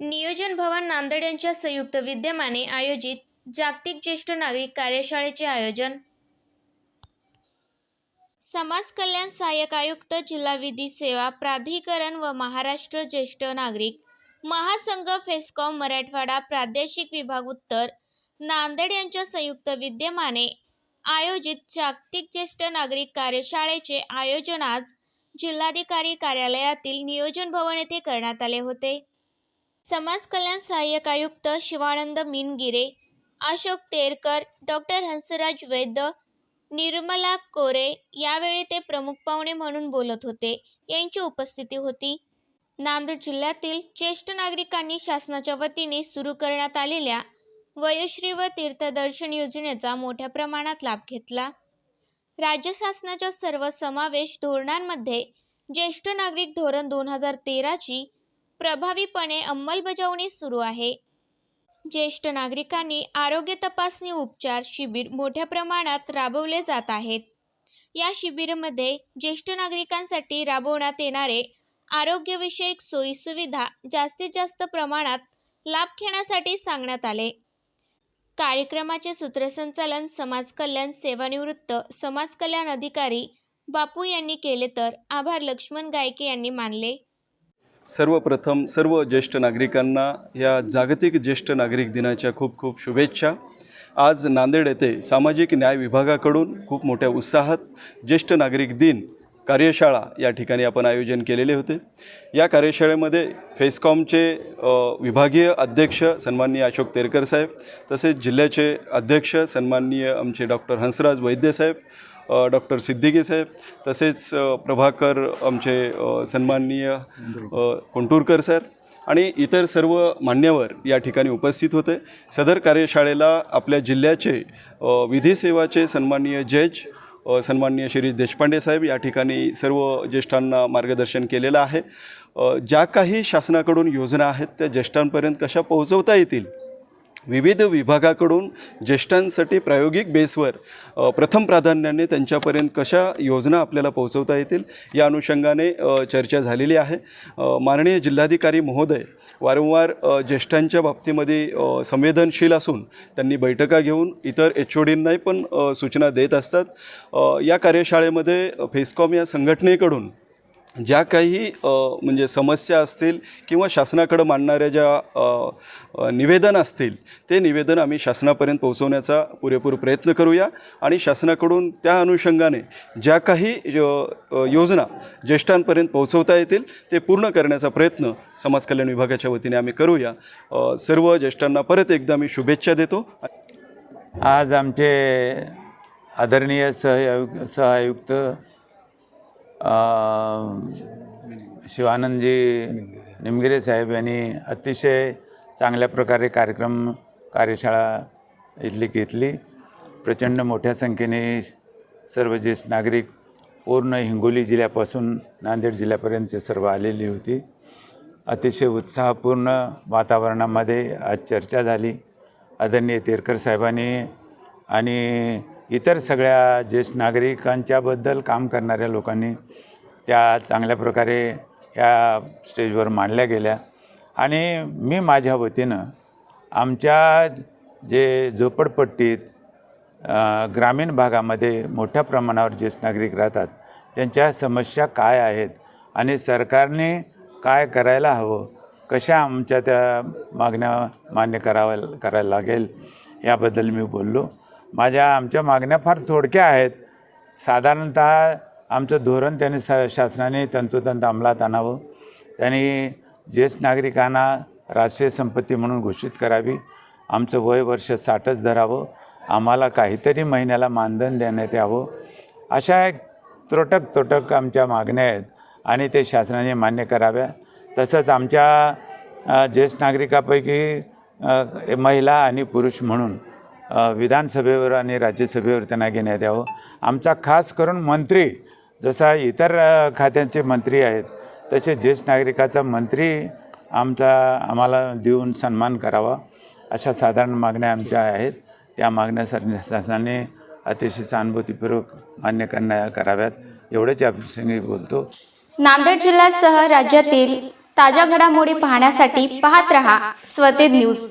नियोजन भवन नांदेड यांच्या संयुक्त विद्यमाने आयोजित जागतिक ज्येष्ठ नागरिक कार्यशाळेचे आयोजन. समाज कल्याण सहाय्यक आयुक्त जिल्हा विधी सेवा प्राधिकरण व महाराष्ट्र ज्येष्ठ नागरिक महासंघ फेस्कॉम मराठवाडा प्रादेशिक विभाग उत्तर नांदेड यांच्या संयुक्त विद्यमाने आयोजित जागतिक ज्येष्ठ नागरिक कार्यशाळेचे आयोजन आज जिल्हाधिकारी कार्यालयातील नियोजन भवन येथे करण्यात आले होते. समाज कल्याण सहाय्यक आयुक्त शिवानंद मिनगिरे अशोक तेरकर डॉक्टर हंसराज वैद्य निर्मला कोरे यावेळी ते प्रमुख पाहुणे म्हणून बोलत होते. यांची उपस्थिती होती. नांदेड जिल्ह्यातील ज्येष्ठ नागरिकांनी शासनाच्या वतीने सुरू करण्यात आलेल्या वयोश्री व तीर्थदर्शन योजनेचा मोठ्या प्रमाणात लाभ घेतला. राज्य शासनाच्या सर्व समावेश धोरणांमध्ये ज्येष्ठ नागरिक धोरण दोन हजार तेराची प्रभावीपणे अंमलबजावणी सुरू आहे. ज्येष्ठ नागरिकांनी आरोग्य तपासणी उपचार शिबिर मोठ्या प्रमाणात राबवले जात आहेत. या शिबिरामध्ये ज्येष्ठ नागरिकांसाठी राबवण्यात येणारे आरोग्यविषयक सोयीसुविधा जास्तीत जास्त प्रमाणात लाभ घेण्यासाठी सांगण्यात आले. कार्यक्रमाचे सूत्रसंचालन समाज कल्याण सेवानिवृत्त समाज कल्याण अधिकारी बापू यांनी केले तर आभार लक्ष्मण गायके यांनी मानले. सर्वप्रथम सर्व ज्येष्ठ नागरिकांना या जागतिक ज्येष्ठ नागरिक दिनाच्या खूप खूप शुभेच्छा. आज नांदेड येथे सामाजिक न्याय विभागाकडून खूप मोठ्या उत्साहात ज्येष्ठ नागरिक दिन कार्यशाळा या ठिकाणी आपण आयोजन केलेले होते. या कार्यशाळेमध्ये फेसकॉमचे विभागीय अध्यक्ष सन्माननीय अशोक तेरकर साहेब तसेच जिल्ह्याचे अध्यक्ष सन्माननीय आमचे डॉक्टर हंसराज वैद्य साहेब डॉक्टर सिद्दिकी साहेब तसेच प्रभाकर आमचे सन्माननीय अ, कोंटूरकर सर आणि इतर सर्व मान्यवर या ठिकाणी उपस्थित होते. सदर कार्यशाळेला आपल्या जिल्ह्याचे विधी सेवाचे सन्माननीय जज सन्माननीय शिरीष देशपांडे साहेब या ठिकाणी सर्व ज्येष्ठांना मार्गदर्शन केलेलं आहे. ज्या काही शासनाकडून योजना आहेत त्या ज्येष्ठांपर्यंत कशा पोहोचवता येतील? विविध विभागाकडून ज्येष्ठांसाठी प्रायोगिक बेसवर प्रथम प्राधान्याने त्यांच्यापर्यंत कशा योजना आपल्याला पोहोचवता येतील या अनुषंगाने चर्चा झालेली आहे. माननीय जिल्हाधिकारी महोदय वारंवार ज्येष्ठांच्या बाबतीमध्ये संवेदनशील असून त्यांनी बैठका घेऊन इतर एच ओ डींनाही पण सूचना देत असतात. या कार्यशाळेमध्ये फेस्कॉम या संघटनेकडून ज्या काही म्हणजे समस्या असतील किंवा शासनाकडं मांडणाऱ्या ज्या निवेदन असतील ते निवेदन आम्ही शासनापर्यंत पोहोचवण्याचा पुरेपूर प्रयत्न करूया. आणि शासनाकडून त्या अनुषंगाने ज्या काही योजना ज्येष्ठांपर्यंत पोहोचवता येतील ते पूर्ण करण्याचा प्रयत्न समाज कल्याण विभागाच्या वतीने आम्ही करूया. सर्व ज्येष्ठांना परत एकदा मी शुभेच्छा देतो. आज आमचे आदरणीय सहआयु सहआयुक्त शिवानंदजी निमगिरे साहेब यांनी अतिशय चांगल्या प्रकारे कार्यक्रम कार्यशाळा इथली घेतली. प्रचंड मोठ्या संख्येने सर्व ज्येष्ठ नागरिक पूर्ण हिंगोली जिल्ह्यापासून नांदेड जिल्ह्यापर्यंतचे सर्व आलेली होती. अतिशय उत्साहपूर्ण वातावरणामध्ये आज चर्चा झाली. आदरणीय तेरकर साहेबांनी आणि इतर सगळ्या ज्येष्ठ नागरिकांच्याबद्दल काम करणाऱ्या लोकांनी त्या चांगल्या प्रकारे या स्टेजवर मांडल्या गेल्या. आणि मी माझ्या वतीनं आमच्या जे झोपडपट्टीत ग्रामीण भागामध्ये मोठ्या प्रमाणावर ज्येष्ठ नागरिक राहतात त्यांच्या समस्या काय आहेत आणि सरकारने काय करायला हवं कशा आमच्या त्या मागण्या मान्य कराव्या करायला लागेल याबद्दल मी बोललो. माझ्या आमच्या मागण्या फार थोडक्या आहेत. साधारणतः आमचं धोरण त्याने स शासनाने तंतोतंत अंमलात आणावं. त्यांनी ज्येष्ठ नागरिकांना राष्ट्रीय संपत्ती म्हणून घोषित करावी. आमचं वय वर्ष साठच धरावं. आम्हाला काहीतरी महिन्याला मानधन देण्यात यावं. अशा एक त्रोटक त्रोटक आमच्या मागण्या आहेत आणि ते शासनाने मान्य कराव्या. तसंच आमच्या ज्येष्ठ नागरिकापैकी महिला आणि पुरुष म्हणून विधानसभेवर आणि राज्यसभेवर त्यांना घेण्यात यावं. आमचा खास करून मंत्री जसा इतर खात्यांचे मंत्री आहेत तसे ज्येष्ठ नागरिकाचा मंत्री आमचा आम्हाला देऊन सन्मान करावा अशा साधारण मागण्या आमच्या आहेत. त्या मागण्या सर शासनाने अतिशय सहानुभूतीपूर्वक मान्य करण्या कराव्यात. एवढेच या प्रसंगी बोलतो. नांदेड जिल्ह्यासह राज्यातील ताज्या घडामोडी पाहण्यासाठी पाहत रहा. स्वतेज न्यूज.